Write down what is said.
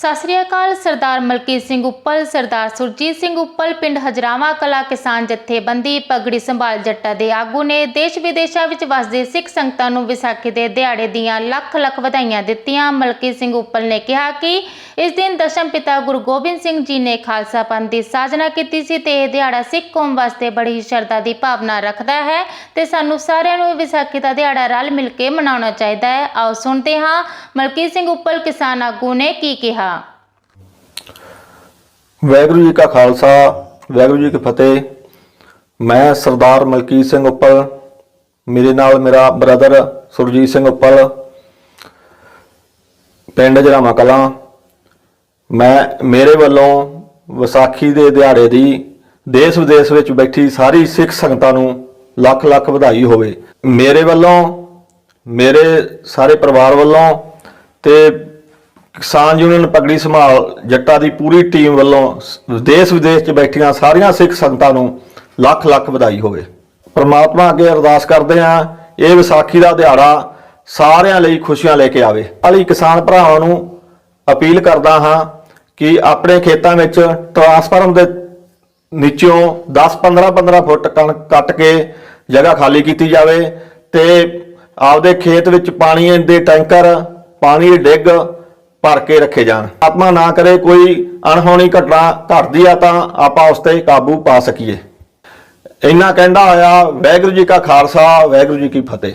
ਸਤਿ ਸ੍ਰੀ ਅਕਾਲ, ਸਰਦਾਰ ਮਲਕੀਤ ਸਿੰਘ ਉੱਪਲ, ਸਰਦਾਰ ਸੁਰਜੀਤ ਸਿੰਘ ਉੱਪਲ, ਪਿੰਡ ਹਜਰਾਵਾ ਕਲਾ ਕਿਸਾਨ ਜਥੇਬੰਦੀ, ਪਗੜੀ ਸੰਭਾਲ ਜੱਟਾ ਦੇ ਆਗੂ ਨੇ ਦੇਸ਼ ਵਿਦੇਸ਼ਾਂ ਵਿੱਚ ਵਸਦੇ ਸਿੱਖ ਸੰਗਤਾਂ ਨੂੰ ਵਿਸਾਖੀ ਦੇ ਦਿਹਾੜੇ ਦੀਆਂ ਲੱਖ ਲੱਖ ਵਧਾਈਆਂ ਦਿੱਤੀਆਂ। ਮਲਕੀਤ ਸਿੰਘ ਉੱਪਲ ਨੇ ਕਿਹਾ ਕਿ ਇਸ ਦਿਨ ਦਸ਼ਮ ਪਿਤਾ ਗੁਰੂ ਗੋਬਿੰਦ ਸਿੰਘ ਜੀ ਨੇ ਖਾਲਸਾ ਪੰਥ ਦੀ ਸਾਜਨਾ ਕੀਤੀ ਸੀ ਤੇ ਇਹ ਦਿਹਾੜਾ ਸਿੱਖ ਕੌਮ ਵਾਸਤੇ ਬੜੀ ਸ਼ਰਧਾ ਦੀ ਭਾਵਨਾ ਰੱਖਦਾ ਹੈ ਤੇ ਸਾਨੂੰ ਸਾਰਿਆਂ ਨੂੰ ਵਿਸਾਖੀ ਦਾ ਦਿਹਾੜਾ ਰਲ ਮਿਲ ਕੇ ਮਨਾਉਣਾ ਚਾਹੀਦਾ ਹੈ। ਆਓ ਸੁਣਦੇ ਹਾਂ। ਮਲਕੀਤ ਸਿੰਘ ਉੱਪਲ ਕਿਸਾਨ ਆਗੂ ਨੇ ਕੀ ਕਿਹਾ। ਵਾਹਿਗੁਰੂ ਜੀ ਕਾ ਖਾਲਸਾ, ਵਾਹਿਗੁਰੂ ਜੀ ਕੀ ਫਤਿਹ। ਮੈਂ ਸਰਦਾਰ ਮਲਕੀਤ ਸਿੰਘ ਉੱਪਲ, ਮੇਰੇ ਨਾਲ ਮੇਰਾ ਬ੍ਰਦਰ ਸੁਰਜੀਤ ਸਿੰਘ ਉੱਪਲ, ਪਿੰਡ ਜਰਾਮਾ ਕਲਾਂ। ਮੈਂ ਮੇਰੇ ਵੱਲੋਂ ਵਿਸਾਖੀ ਦੇ ਦਿਹਾੜੇ ਦੀ ਦੇਸ਼ ਵਿਦੇਸ਼ ਵਿੱਚ ਬੈਠੀ ਸਾਰੀ ਸਿੱਖ ਸੰਗਤਾਂ ਨੂੰ ਲੱਖ ਲੱਖ ਵਧਾਈ ਹੋਵੇ। ਮੇਰੇ ਵੱਲੋਂ, ਮੇਰੇ ਸਾਰੇ ਪਰਿਵਾਰ ਵੱਲੋਂ ਤੇ ਕਿਸਾਨ ਯੂਨੀਅਨ ਪਗੜੀ ਸੰਭਾਲ ਜੱਟਾ ਦੀ ਪੂਰੀ ਟੀਮ ਵੱਲੋਂ ਦੇਸ਼ ਵਿਦੇਸ਼ 'ਚ ਬੈਠੀਆਂ ਸਾਰੀਆਂ ਸਿੱਖ ਸੰਗਤਾਂ ਨੂੰ ਲੱਖ ਲੱਖ ਵਧਾਈ ਹੋਵੇ। ਪਰਮਾਤਮਾ ਅੱਗੇ ਅਰਦਾਸ ਕਰਦੇ ਹਾਂ, ਇਹ ਵਿਸਾਖੀ ਦਾ ਦਿਹਾੜਾ ਸਾਰਿਆਂ ਲਈ ਖੁਸ਼ੀਆਂ ਲੈ ਕੇ ਆਵੇ। ਅਲੀ ਕਿਸਾਨ ਭਰਾਵਾਂ ਨੂੰ ਅਪੀਲ ਕਰਦਾ ਹਾਂ ਕਿ ਆਪਣੇ ਖੇਤਾਂ ਵਿੱਚ ਟਰਾਂਸਫਾਰਮ ਦੇ ਨੀਚੋਂ 10 15 15 ਫੁੱਟ ਕਣਕ ਕੱਟ ਕੇ ਜਗ੍ਹਾ ਖਾਲੀ ਕੀਤੀ ਜਾਵੇ ਤੇ ਆਪਦੇ ਖੇਤ ਵਿੱਚ ਪਾਣੀ ਦੇ ਟੈਂਕਰ, ਪਾਣੀ ਦੇ ਡਿੱਗ ਭਰ ਕੇ ਰੱਖੇ ਜਾਣ। ਆਤਮਾ ਨਾ ਕਰੇ ਕੋਈ ਅਣਹੋਣੀ ਘਟਨਾ ਘਟਦੀ ਆ ਤਾਂ ਆਪਾਂ ਉਸ ਤੇ ਕਾਬੂ ਪਾ ਸਕੀਏ। ਇੰਨਾ ਕਹਿੰਦਾ ਹੋਇਆ, ਵਾਹਿਗੁਰੂ ਜੀ ਕਾ ਖਾਲਸਾ, ਵਾਹਿਗੁਰੂ ਜੀ ਕੀ ਫਤਿਹ।